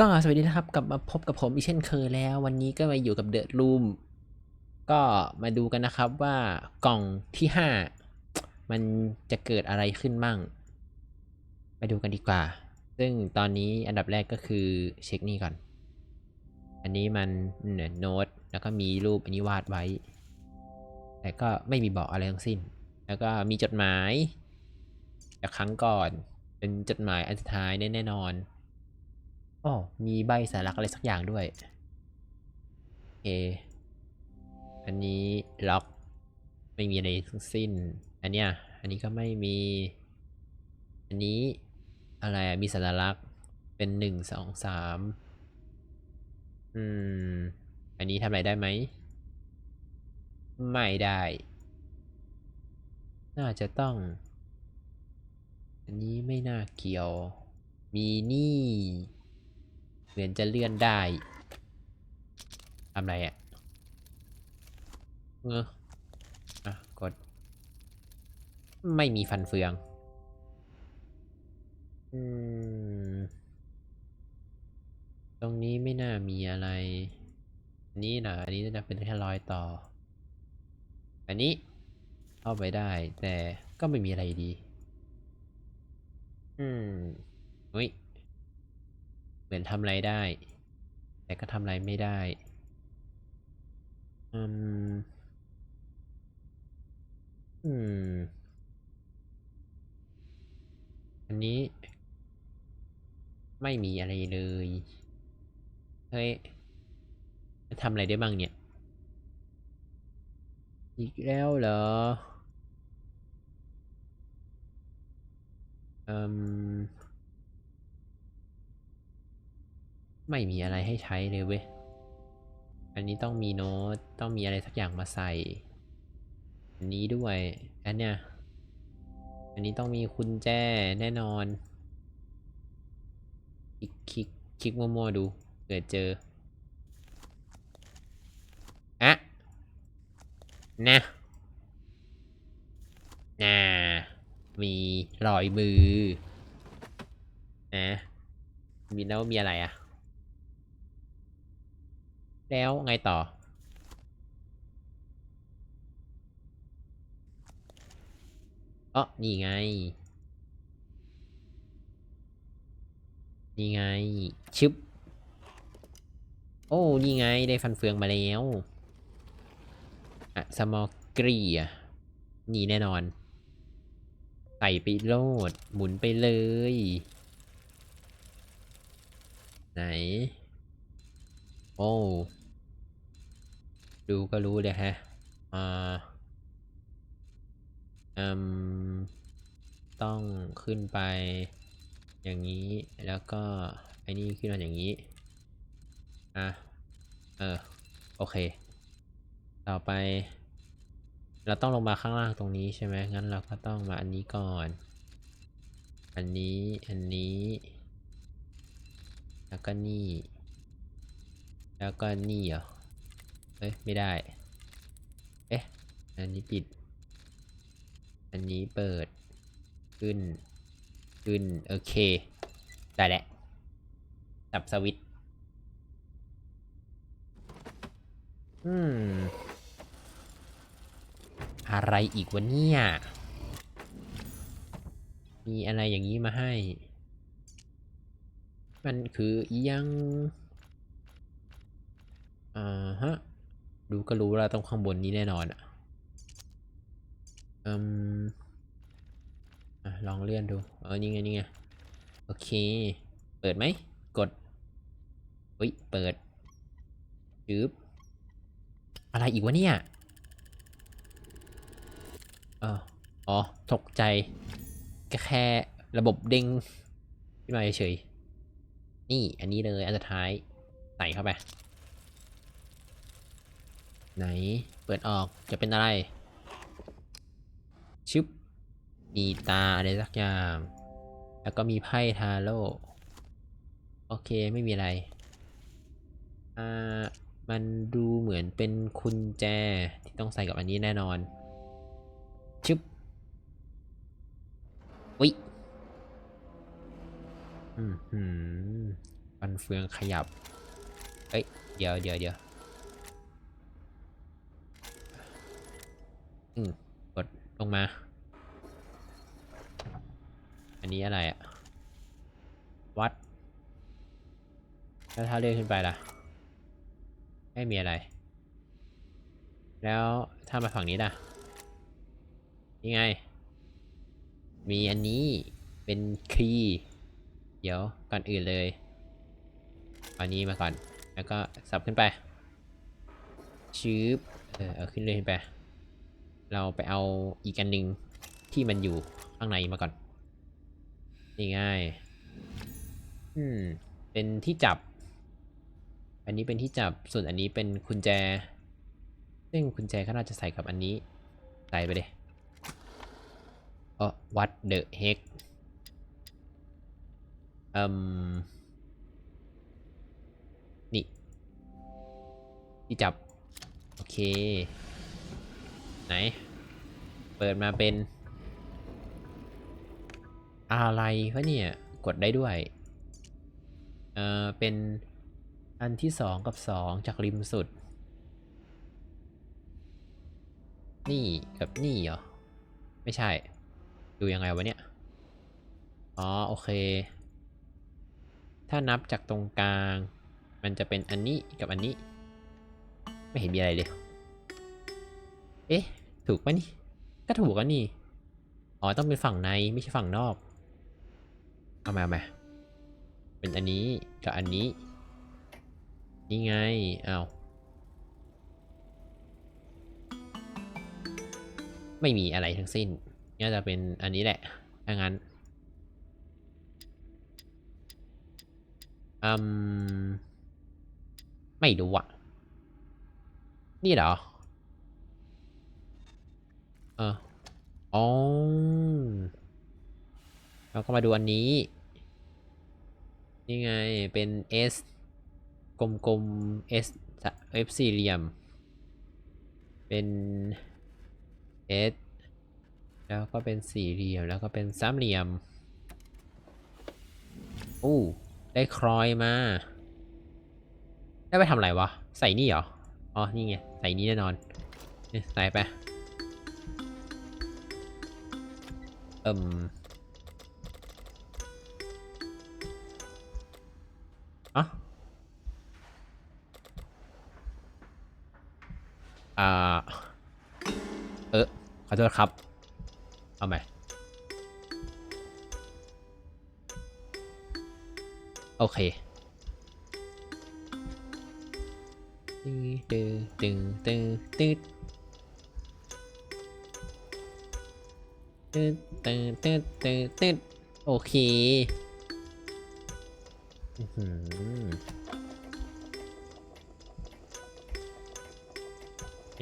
ก็สวัสดีนะครับกลับมาพบกับผมอีกเช่นเคยแล้ว วันนี้ก็มาอยู่กับเดอะรูมก็มาดูกันนะครับว่ากล่องที่ห้ามันจะเกิดอะไรขึ้นมั่งไปดูกันดีกว่า ซึ่งตอนนี้อันดับแรกก็คือเช็คนี่ก่อน อันนี้มันเนี่ยโน้ตแล้วก็มีรูปอันนี้วาดไว้ แต่ก็ไม่มีบอกอะไรทั้งสิ้น แล้วก็มีจดหมายจากครั้งก่อน เป็นจดหมายอันสุดท้ายแน่นอน อ๋อมีใบสารักอะไรสักอย่างด้วยโออันนี้ล็อกไม่มีอะไรทั้งสิ้น อันเนี้ย อันนี้ก็ไม่มี อันนี้อะไรมีสัญลักษณ์เป็นหนึ่งสองสามอืม อันนี้ทำอะไรได้ไหม ไม่ได้ น่าจะต้อง อันนี้ไม่น่าเกี่ยว มีนี่ เหมือนจะเลื่อนได้ทำไรอะ่ะเงออะกด ไม่มีฟันเฟือง อืม ตรงนี้ไม่น่ามีอะไรอันนี้นะอันนี้จะเป็นแค่รอยต่อ อันนี้เข้าไปได้ แต่ก็ไม่มีอะไรดี อืมเฮ้ย มือนทำอะไรได้ แต่ก็ทำอะไรไม่ได้อืมอืม อันนี้ ไม่มีอะไรเลย เฮ้ยจะทำอะไรได้บ้างเนี่ย อีกแล้วเหรออืม ไม่มีอะไรให้ใช้เลยเว้ย อันนี้ต้องมีโน้ต ต้องมีอะไรสักอย่างมาใส่ อันนี้ด้วย อันเนี้ย อันนี้ต้องมีกุญแจแน่นอน คลิกคลิกคลิกมั่วๆดูเกิดเจออะนะน่ามีรอยมือนะมีแล้วมีอะไรอะ แล้วไงต่อ เอ๋อนี่ไง นี่ไง ชึบ โอ้ นี่ไง ได้ฟันเฟืองมาแล้ว อะสมอกรีอะนี่แน่นอน ใส่ไปโลด หมุนไปเลย ไหน โอ้ ดูก็รู้เลยฮะอ่าอืมต้องขึ้นไปอย่างนี้แล้วก็ไอ้นี่ขึ้นมาอย่างนี้ อะ เออ โอเค ต่อไป เราต้องลงมาข้างล่างตรงนี้ใช่ไหมงั้นเราก็ต้องมาอันนี้ก่อน อันนี้ อันนี้ แล้วก็นี่ แล้วก็นี่เหรอ เอ้ยไม่ได้ เอ๊ะ อันนี้ปิด อันนี้เปิด ขึ้น ขึ้น โอเค ได้แหละจับสวิตอืม อะไรอีกวะเนี่ย มีอะไรอย่างนี้มาให้ มันคือยังอ่าฮะ ดูก็รู้แล้วต้องข้างบนนี้แน่นอนอะอืมอะลองเลื่อนดูเออนี่ไงนี่ไงโอเค เปิดไหม กดอุ้ยเปิดจืบอะไรอีกวะเนี่ยเอออ๋อ ตกใจแค่ระบบเด้งขึ้นมาเฉยๆนี่ อันนี้เลย อันสุดท้าย ใส่เข้าไป ไหน เปิดออกจะเป็นอะไร ชึบ มีตาอะไรสักอย่าง แล้วก็มีไพ่ทาโร่ โอเคไม่มีอะไร อ่า มันดูเหมือนเป็นกุญแจที่ต้องใส่กับอันนี้แน่นอน ชึบวิอืมหืมฟันเฟืองขยับ เอ้ย เดี๋ยวเดี๋ยวเดี๋ยว อืมกดลงมา อันนี้อะไรอะวัด แล้วถ้าเลื่อนขึ้นไปล่ะ ไม่มีอะไร แล้วถ้ามาฝั่งนี้ล่ะ นี่ไง มีอันนี้เป็นคีย์เดี๋ยวก่อนอื่นเลยอานี้มาก่อน แล้วก็สับขึ้นไปชืบเออเอาขึ้นเลยขึ้นไป เราไปเอาอีกอันหนึ่งที่มันอยู่ข้างในมาก่อน นี่ง่าย อืม เป็นที่จับ อันนี้เป็นที่จับ ส่วนอันนี้เป็นกุญแจ ซึ่งกุญแจก็น่าจะใส่กับอันนี้ ใส่ไปเลยเออวัดเดอะเฮกอืม นี่ ที่จับ โอเค ไหน เปิดมาเป็น อะไรวะเนี่ย กดได้ด้วย เออเป็นอันที่สองกับสองจากริมสุด นี่กับนี่เหรอ ไม่ใช่ ดูยังไงวะเนี่ย อ๋อ โอเค ถ้านับจากตรงกลาง มันจะเป็นอันนี้กับอันนี้ ไม่เห็นมีอะไรเลย เอ๊ะ ถูกปะนี่ ก็ถูกอะนี่ อ๋อ ต้องเป็นฝั่งในไม่ใช่ฝั่งนอก เอามาเอามาเป็นอันนี้กับอันนี้ นี่ไงอ้าวไม่มีอะไรทั้งสิ้นน่าจะเป็นอันนี้แหละถ้างั้นอืม ไม่รู้อะนี่เหรอ เอออ๋อเราก็มาดูอันนี้ นี่ไง เป็น S กลมๆ S F สี่เหลี่ยม เป็น S แล้วก็เป็นสี่เหลี่ยม แล้วก็เป็นสามเหลี่ยมอู้ได้ครอยมา ได้ไปทำอะไรวะ ใส่นี่เหรอ อ๋อ นี่ไง ใส่นี่แน่นอน ใส่ไป เอิ่มอะอ่า เออขอโทษครับ เอาใหม่ โอเคตึงตึงตึงตึงตึง ตึงตึงตึงตึงโอเค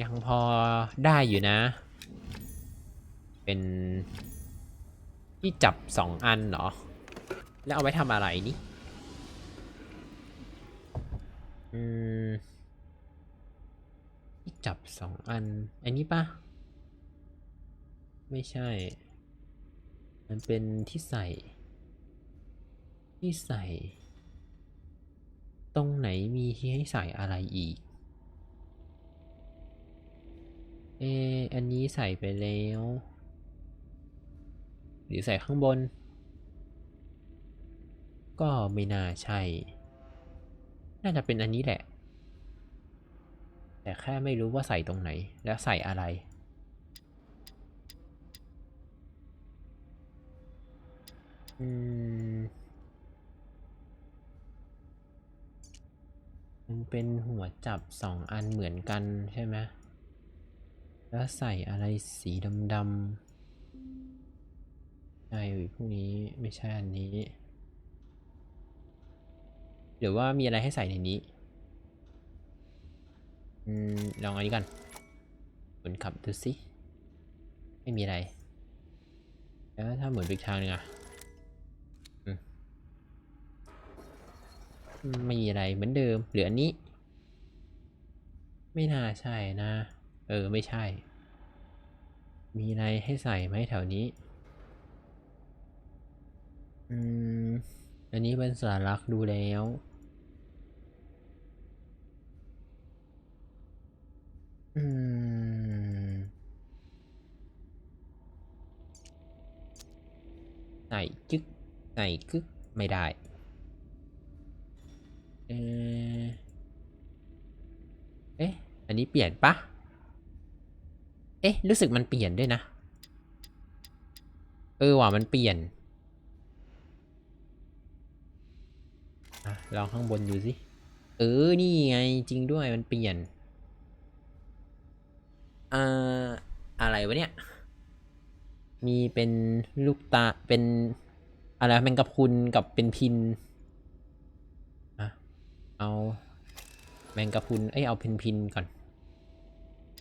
ยังพอได้อยู่นะ เป็น ที่จับสองอันเหรอ แล้วเอาไว้ทำอะไรนี่ อืม ที่จับสองอัน อันนี้ปะ ไม่ใช่ มันเป็นที่ใส่ ที่ใส่ ตรงไหนมีที่ให้ใส่อะไรอีก เอออันนี้ใส่ไปแล้ว หรือใส่ข้างบน ก็ไม่น่าใช่ น่าจะเป็นอันนี้แหละ แต่แค่ไม่รู้ว่าใส่ตรงไหนแล้วใส่อะไร อืม มันเป็นหัวจับสองอันเหมือนกันใช่ไหมแล้วใส่อะไรสีดำๆใช่พวกนี้ไม่ใช่อันนี้ หรือว่ามีอะไรให้ใส่ในนี้ อืม ลองอันนี้กันหมุนขับดูสิ ไม่มีอะไร แล้วถ้าหมุนไปอีกทางนึงอะ ไม่มีอะไรเหมือนเดิมเหลืออันนี้ ไม่น่าใช่นะ เออไม่ใช่ มีอะไรให้ใส่ไหมแถวนี้ อืม อันนี้เป็นสารักดูแล้วอืมใส่จึกใส่กึกไม่ได้ เออเอ๊ะ อันนี้เปลี่ยนปะ เอ๊ะ รู้สึกมันเปลี่ยนด้วยนะ เออว่ะมันเปลี่ยนอะลองข้างบนดูสิ เออ นี่ไง จริงด้วย มันเปลี่ยนอ่ออะไรวะเนี่ย มีเป็นลูกตา เป็นอะไรแมงกะพุนกับเป็นพิน เอาแมงกะพรุน เอ้ย เอาพินพินก่อน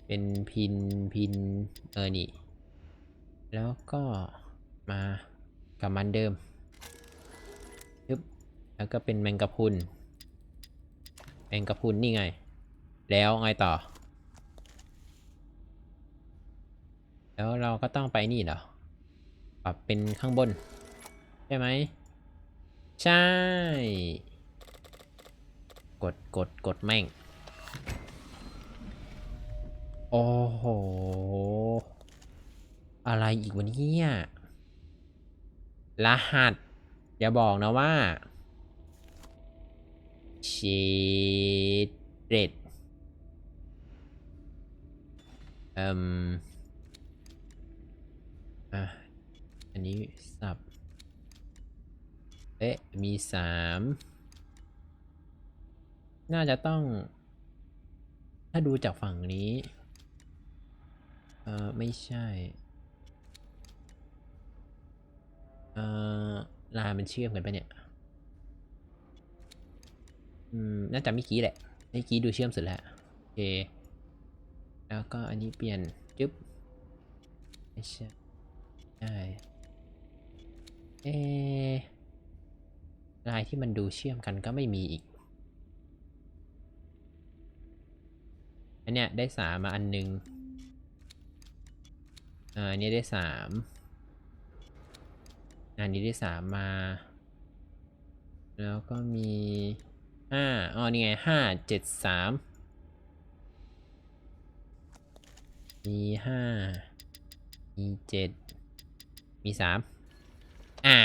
เป็นพินพิน เออ นี่ แล้วก็มากับมันเดิมยึบแล้วก็เป็นแมงกะพรุน แมงกะพรุนนี่ไง แล้วไงต่อ แล้วเราก็ต้องไปนี่เหรอ ปรับเป็นข้างบน ใช่ไหม ใช่ กดกดกดแม่ง โอ้โห อะไรอีกวันนี้เนี่ยรหัส อย่าบอกนะว่าชีเรดเอ่มอะ อันนี้สับ เอ๊ะ มีสาม น่าจะต้อง ถ้าดูจากฝั่งนี้ เออไม่ใช่ เออลายมันเชื่อมกันปะเนี่ย อืม น่าจะเมื่อกี้แหละเมื่อกี้ดูเชื่อมสุดแล้วโอเค แล้วก็อันนี้เปลี่ยนจึ๊บไม่ใช่ใช่เอลายที่มันดูเชื่อมกันก็ไม่มีอีก อันเนี้ยได้สามมาอันหนึงอ่าอันนี้ได้สามอันนี้ได้สามมา แล้วก็มีห้าอ๋อ นี่ไงห้าเจ็ดสามมีห้ามีเจ็ดมีสามอ่า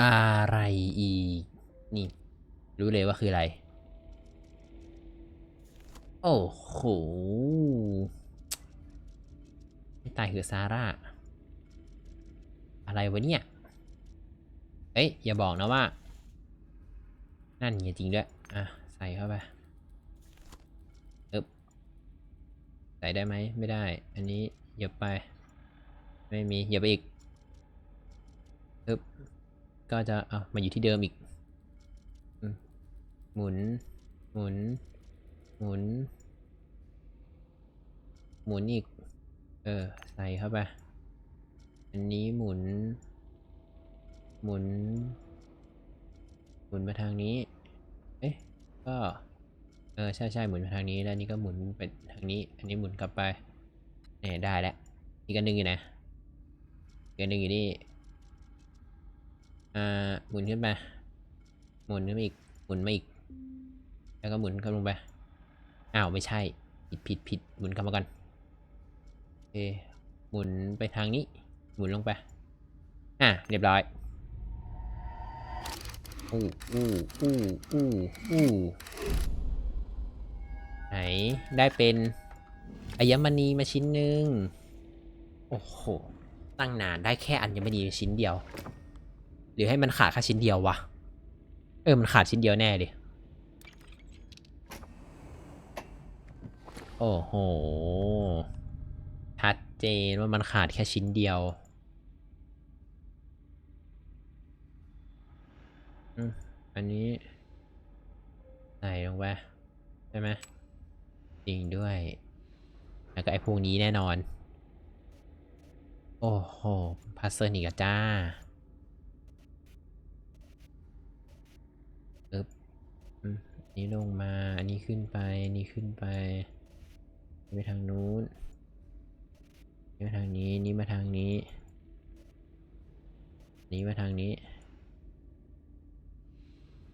อะไรอีก นี่ รู้เลยว่าคืออะไร โอ้โหไม่ตายคือซาร่า อะไรวะเนี่ย เอ้ย อย่าบอกนะว่า นั่นไงจริงด้วย อะ ใส่เข้าไปอึบใส่ได้ไหม ไม่ได้ อันนี้เหยียบไป ไม่มีเหยียบไปอีกอึบก็จะ เอามาอยู่ที่เดิมอีก หมุน หมุน หมุน หมุนอีก เออ ใส่เข้าไป อันนี้หมุน หมุน หมุนมาทางนี้ เอ๊ะ ก็ เออ ใช่ใช่หมุนมาทางนี้ แล้วนี่ก็หมุนไปทางนี้ อันนี้หมุนกลับไป เนี่ยได้แล้ว อีกอันหนึ่งอยู่ไหนอีกอันหนึ่งอยู่นี่ อ่า หมุนขึ้นไปหมุนขึ้นมาอีก หมุนมาอีก แล้วก็หมุนเข้าลงไป อ้าวไม่ใช่ ผิดผิดผิดหมุนกลับมาก่อนโอเคหมุนไปทางนี้ หมุนลงไป อะเรียบร้อย อู้อู้อู้อู้อู้ไหน ได้เป็นอัญมณีมาชิ้นหนึ่งโอ้โห ตั้งนานได้แค่อัญมณีชิ้นเดียว หรือให้มันขาดแค่ชิ้นเดียววะ เออ มันขาดชิ้นเดียวแน่ดิ โอ้โห ชัดเจนว่ามันขาดแค่ชิ้นเดียวอันนี้ ใส่ลงไปใช่ไหมจริงด้วย แล้วก็ไอ้พวกนี้แน่นอน โอ้โหพัซเซิลอีกแล้วจ้าอึ๊บอืมอันนี้ลงมา อันนี้ขึ้นไป อันนี้ขึ้นไป ไปทางนู้นนี่มาทางนี้นี่มาทางนี้ นี้มาทางนี้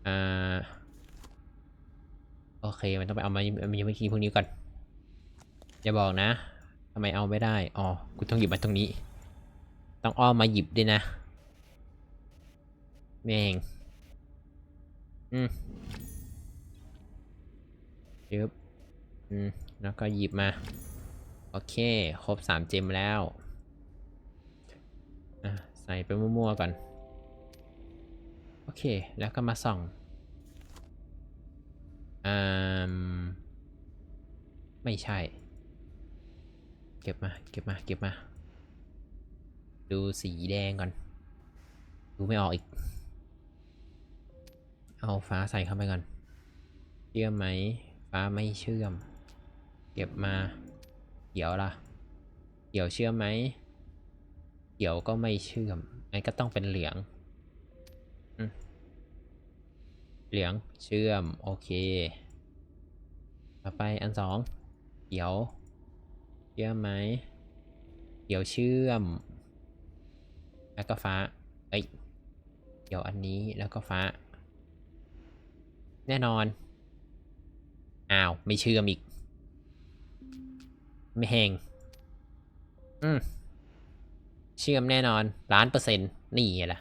อ่า โอเค มันต้องไปเอามามีเมื่อกี้พวกนี้ก่อน อย่าบอกนะทำไมเอาไม่ได้ อ๋อ กูต้องหยิบมาตรงนี้ ต้องอ้อมมาหยิบด้วยนะ แม่ง อืมยึบ อืม แล้วก็หยิบมา โอเค ครบสามเจมแล้วอะใส่ไปมั่วๆก่อน โอเค แล้วก็มาส่องอืมไม่ใช่ เก็บมา เก็บมา เก็บมา ดูสีแดงก่อน ดูไม่ออกอีก เอาฟ้าใส่เข้าไปก่อน เชื่อมไหม ฟ้าไม่เชื่อม เก็บมาเขียวล่ะเขียวเชื่อมไหมเขียวก็ไม่เชื่อมงั้นก็ต้องเป็นเหลืองอเหลืองเชื่อม โอเค ต่อไปอันสองเขียว เชื่อมไหมเขียวเชื่อม แล้วก็ฟ้า เอ้ยเขียวอันนี้แล้วก็ฟ้า แน่นอน อ้าว ไม่เชื่อมอีก ไม่แหงอืมเชื่อมแน่นอนล้านเปอร์เซ็นต์นี่ไงล่ะ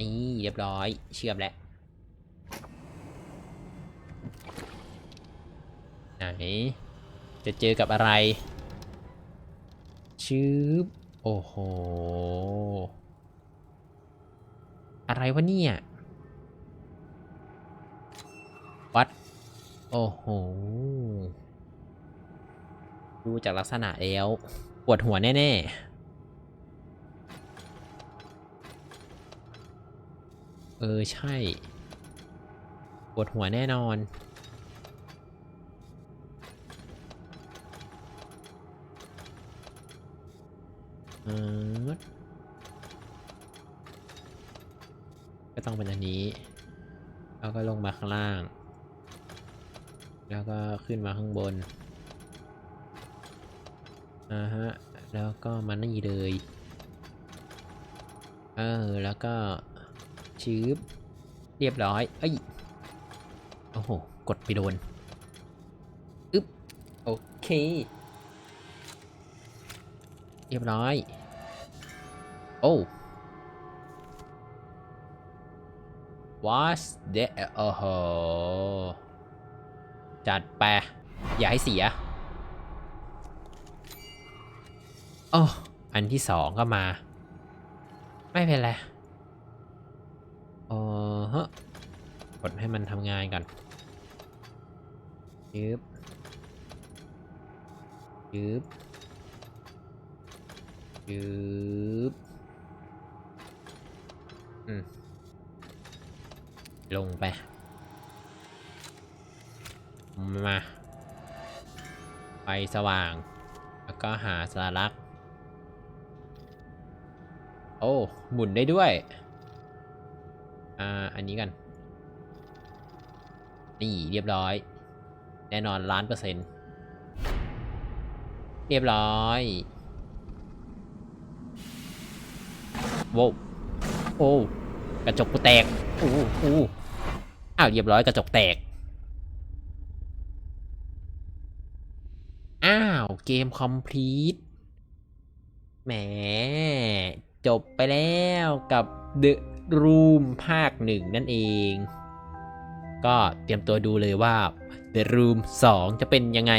นี่เรียบร้อย เชื่อมแล้วไหน จะเจอกับอะไร ชืบโอ้โห อะไรวะเนี่ย วัด โอ้โห ดูจากลักษณะแล้วปวดหัวแน่ ๆ เออ ใช่ ปวดหัวแน่นอนอืมก็ต้องเป็นอันนี้ แล้วก็ลงมาข้างล่าง แล้วก็ขึ้นมาข้างบน อ่าฮะ แล้วก็มานี่เลย เออ แล้วก็ชืบเรียบร้อย เอ้ย โอ้โห กดไปโดน อึ๊บ โอเค เรียบร้อย โอ้ what's that โอ้โห จัดไป อย่าให้เสีย โอ้อันที่สองก็มา ไม่เป็นไรเออฮะกดให้มันทำงานก่อนยึบยึบยึบอืมลงไป มาไฟสว่าง แล้วก็หาสารัก โอ้หมุนได้ด้วย อ่า อันนี้กัน นี่เรียบร้อย แน่นอนล้านเปอร์เซ็นต์เรียบร้อยโว้วโอ้ กระจกกูแตกอู้อู้อ้าวเรียบร้อยกระจกแตก อ้าว เกมคอมพลีทแหม จบไปแล้วกับ The Room ภาคหนึ่งนั่นเอง ก็เตรียมตัวดูเลยว่า The Room 2 จะเป็นยังไง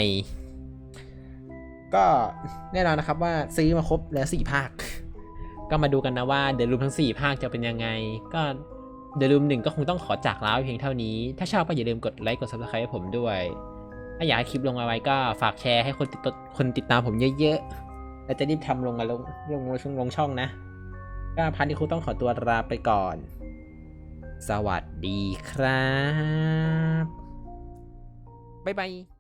ก็แน่นอนนะครับว่าซื้อมาครบแล้ว 4 ภาค ก็มาดูกันนะว่า The Room ทั้ง 4 ภาคจะเป็นยังไง ก็ The Room 1 ก็คงต้องขอจากลาเพียงเท่านี้ ถ้าชอบก็อย่าลืมกดไลค์กด Subscribe ให้ผมด้วย ถ้าอยากให้คลิปลงมาไว้ก็ฝากแชร์ให้คนติดตคนติดตามผมเยอะๆแล้วจะรีบทำลงมาลงลงลงลงช่องนะ ก็พันที่ครูต้องขอตัวลาไปก่อน สวัสดีครับ บ๊ายบาย